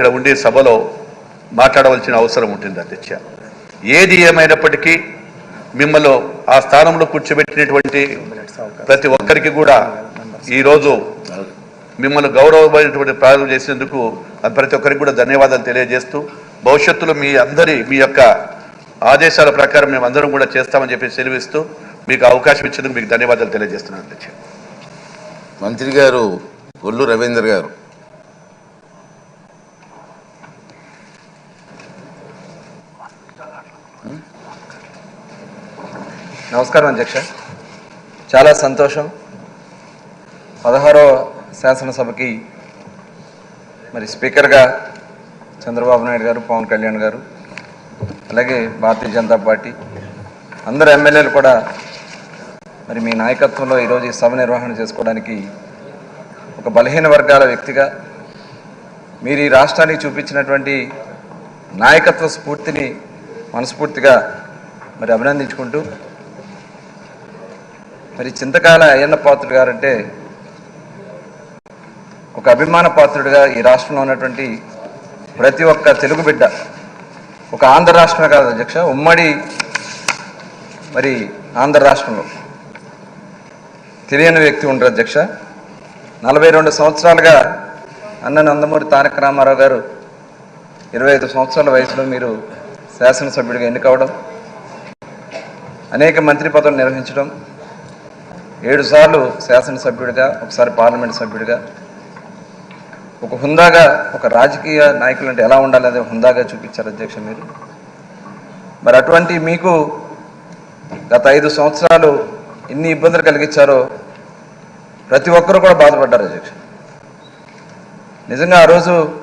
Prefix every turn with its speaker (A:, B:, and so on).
A: ఇక్కడ ఉండే సభలో మాట్లాడవలసిన అవసరం ఉంటుంది అధ్యక్ష ఏది ఏమైనప్పటికీ మిమ్మల్ని ఆ స్థానంలో కూర్చోబెట్టినటువంటి ప్రతి ఒక్కరికి కూడా ఈరోజు మిమ్మల్ని గౌరవమైనటువంటి ప్రారంభం చేసినందుకు ప్రతి ఒక్కరికి కూడా ధన్యవాదాలు తెలియజేస్తూ భవిష్యత్తులో మీ అందరి మీ యొక్క ఆదేశాల ప్రకారం మేము అందరం కూడా చేస్తామని చెప్పి సెలవిస్తూ మీకు అవకాశం ఇచ్చినందుకు మీకు ధన్యవాదాలు తెలియజేస్తున్నాను అధ్యక్ష
B: మంత్రి గారు ఒల్లు రవీందర్ గారు
C: నమస్కారం అధ్యక్ష. చాలా సంతోషం. పదహారవ శాసనసభకి మరి స్పీకర్గా చంద్రబాబు నాయుడు గారు పవన్ కళ్యాణ్ గారు అలాగే భారతీయ జనతా పార్టీ అందరు ఎమ్మెల్యేలు కూడా మరి మీ నాయకత్వంలో ఈరోజు ఈ సభ నిర్వహణ చేసుకోవడానికి ఒక బలహీన వర్గాల వ్యక్తిగా మీరు ఈ రాష్ట్రానికి చూపించినటువంటి నాయకత్వ స్ఫూర్తిని మనస్ఫూర్తిగా మరి అభినందించుకుంటూ మరి చింతకాల అయ్యన్న పాత్రుడు గారంటే ఒక అభిమాన పాత్రుడిగా ఈ రాష్ట్రంలో ఉన్నటువంటి ప్రతి ఒక్క తెలుగు బిడ్డ ఒక ఆంధ్ర రాష్ట్రమే కాదు అధ్యక్ష ఉమ్మడి మరి ఆంధ్ర రాష్ట్రంలో తెలియని వ్యక్తి ఉండరు అధ్యక్ష. నలభై రెండు సంవత్సరాలుగా అన్న నందమూరి తారక రామారావు గారు ఇరవై ఐదు సంవత్సరాల వయసులో మీరు శాసనసభ్యుడిగా ఎన్నికవడం అనేక మంత్రి పదవులు నిర్వహించడం ఏడు సార్లు శాసనసభ్యుడిగా ఒకసారి పార్లమెంట్ సభ్యుడిగా. ఒక హుందాగా ఒక రాజకీయ నాయకులు అంటే ఎలా ఉండాలి హుందాగా చూపించారు అధ్యక్ష మీరు? మరి అటువంటి మీకు గత ఐదు సంవత్సరాలు ఎన్ని ఇబ్బందులు కలిగించారో ప్రతి ఒక్కరు కూడా బాధపడ్డారు అధ్యక్ష. నిజంగా ఆ రోజు